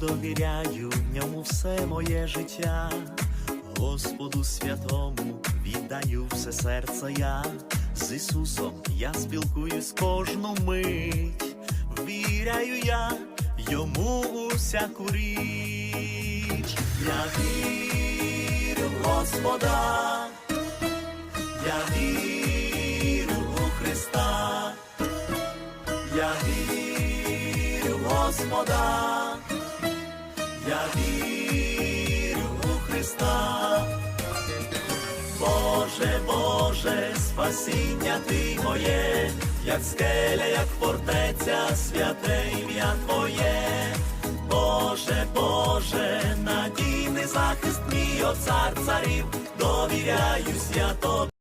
Довіряю, в ньому все моє життя, Господу святому віддаю все серце я, з Ісусом я спілкуюсь кожну мить, віряю я йому у всяку річ, я вірю в Господа, я вірю у Христа. Я вірю в Господа, Христа. Боже, Боже, спасіння Ти моє, як скеля, як фортеця, святе ім'я Твоє. Боже, Боже, надійний захист мій, о цар царів, довіряюсь я тобі.